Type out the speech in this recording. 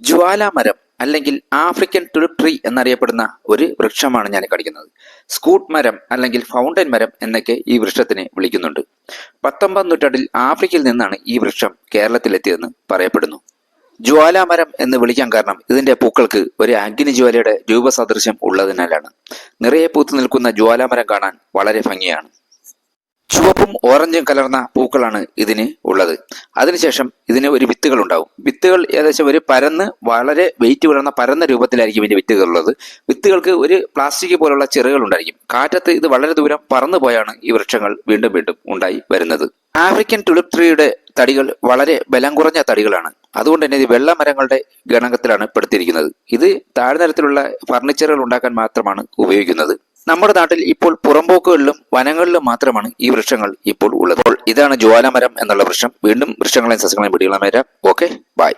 ജ്വാലാമരം അല്ലെങ്കിൽ African tulip tree എന്നറിയപ്പെടുന്ന ഒരു വൃക്ഷമാണ് ഞാൻ കാണിക്കുന്നത് സ്കൂട്ട് മരം അല്ലെങ്കിൽ ഫൗണ്ടൻ മരം എന്നൊക്കെ ഈ വൃക്ഷത്തിനെ വിളിക്കുന്നുണ്ട്. പത്തൊമ്പതാം നൂറ്റാണ്ടിൽ ആഫ്രിക്കയിൽ നിന്നാണ് ഈ വൃക്ഷം കേരളത്തിലെത്തിയതെന്ന് പറയപ്പെടുന്നു. ജ്വാലാമരം എന്ന് വിളിക്കാൻ കാരണം ഇതിന്റെ പൂക്കൾക്ക് ഒരു അഗ്നിജ്വാലയുടെ രൂപസാദൃശ്യം ഉള്ളതിനാലാണ്. നിറയെ പൂത്തു നിൽക്കുന്ന ജ്വാലാമരം കാണാൻ വളരെ ഭംഗിയാണ്. ചുവപ്പും ഓറഞ്ചും കലർന്ന പൂക്കളാണ് ഇതിന് ഉള്ളത്. അതിനുശേഷം ഇതിന് ഒരു വിത്തുകൾ ഉണ്ടാവും വിത്തുകൾ ഏകദേശം ഒരു പരന്ന് വളരെ വെയിറ്റ് വളർന്ന പരന്ന രൂപത്തിലായിരിക്കും ഇതിന്റെ വിത്തുകൾ ഉള്ളത് വിത്തുകൾക്ക് ഒരു പ്ലാസ്റ്റിക് പോലുള്ള ചെറുകൾ ഉണ്ടായിരിക്കും. കാറ്റത്ത് ഇത് വളരെ ദൂരം പറന്നു പോയാണ് ഈ വൃക്ഷങ്ങൾ വീണ്ടും വീണ്ടും ഉണ്ടായി വരുന്നത്. ആഫ്രിക്കൻ ടുലിപ് ട്രീയുടെ തടികൾ വളരെ ബലം കുറഞ്ഞ തടികളാണ്. അതുകൊണ്ട് തന്നെ ഇത് വെള്ളമരങ്ങളുടെ ഗണകത്തിലാണ് പെടുത്തിയിരിക്കുന്നത്. ഇത് താഴ്ന്നരത്തിലുള്ള ഫർണിച്ചറുകൾ ഉണ്ടാക്കാൻ മാത്രമാണ് ഉപയോഗിക്കുന്നത്. നമ്മുടെ നാട്ടിൽ ഇപ്പോൾ പുറമ്പോക്കുകളിലും വനങ്ങളിലും മാത്രമാണ് ഈ വൃക്ഷങ്ങൾ ഇപ്പോൾ ഉള്ളത്. ഇതാണ് ജ്വാലമരം എന്നുള്ള വൃക്ഷം. വീണ്ടും വൃക്ഷങ്ങളെയും സസ്യങ്ങളെയും പിടികളെ ഓക്കെ ബൈ